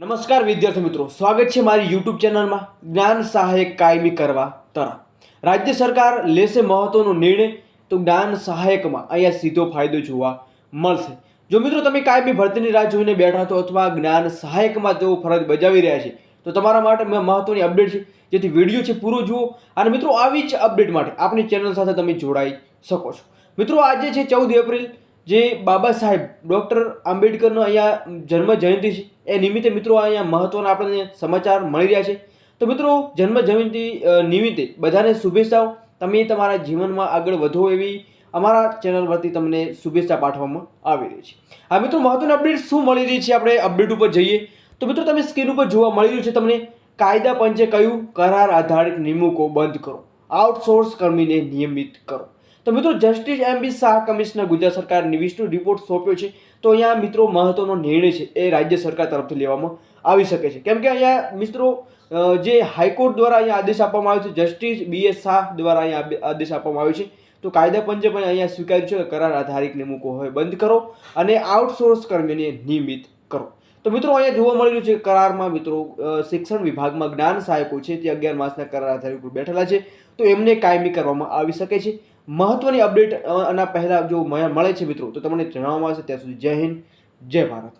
નમસ્કાર વિદ્યાર્થી મિત્રો, સ્વાગત છે મારી યુટ્યુબ ચેનલમાં જ્ઞાન સહાયક કાયમી કરવા તરફ. રાજ્ય સરકાર લેશે મહત્વનો નિર્ણય, તો જ્ઞાન સહાયકમાં અહીંયા સીધો ફાયદો જોવા મળશે. જો મિત્રો તમે કાયમી ભરતીની રાહ જોઈને બેઠા છો અથવા જ્ઞાન સહાયકમાં જો ફરજ બજાવી રહ્યા છે, તો તમારા માટે મહત્વની અપડેટ છે, જેથી વીડિયો છે પૂરો જુઓ અને મિત્રો આવી જ અપડેટ માટે આપણી ચેનલ સાથે તમે જોડાઈ શકો છો. મિત્રો આજે છે ચૌદ એપ્રિલ જે બાબા સાહેબ, ડૉક્ટર આંબેડકરનો અહીંયા જન્મ જયંતિ છે, એ નિમિત્તે મિત્રો અહીંયા મહત્ત્વના આપણને સમાચાર મળી રહ્યા છે. તો મિત્રો, જન્મ જયંતિ નિમિત્તે બધાને શુભેચ્છાઓ. તમે તમારા જીવનમાં આગળ વધો એવી અમારા ચેનલ પરથી તમને શુભેચ્છા પાઠવવામાં આવી રહી છે. આ મિત્રો મહત્ત્વની અપડેટ શું મળી રહી છે? આપણે અપડેટ ઉપર જઈએ. તો મિત્રો, તમે સ્ક્રીન ઉપર જોવા મળી રહ્યું છે તમને કાયદા પંચે કહ્યું, કરાર આધારિત નિમણૂકો બંધ કરો. આઉટસોર્સ કર્મીને નિયમિત કરો. તો મિત્રો justice M B Shah commissioner Gujarat સરકારની વિષ્ણુ રિપોર્ટ સોંપ્યો છે. તો અહીંયા મિત્રો, મહત્વનો નિર્ણય છે. એ રાજ્ય સરકાર તરફથી લેવામાં આવી શકે છે. કેમ કે અહીંયા મિત્રો જે હાઈકોર્ટ દ્વારા અહીંયા આદેશ આપવામાં આવ્યો છે જસ્ટિસ બી એસ શાહ દ્વારા અહીંયા આદેશ આપવામાં આવ્યો છે. તો કાયદા પંચે પણ અહીંયા સ્વીકાર્યું છે કે કરાર આધારિત નિમણૂકો હોય બંધ કરો અને આઉટસોર્સ કર્મીને નિયમિત કરો. તો મિત્રો, અહીંયા જોવા મળી રહ્યું છે કરારમાં મિત્રો શિક્ષણ વિભાગમાં જ્ઞાન સહાયકો છે. તે અગિયાર માસના કરાર આધારિત બેઠેલા છે. તો એમને કાયમી કરવામાં આવી શકે છે. મહત્વની અપડેટ આના પહેલાં જો મળે છે મિત્રો, તો તમને જણાવવામાં આવશે. ત્યાં સુધી જય હિન્દ, જય ભારત.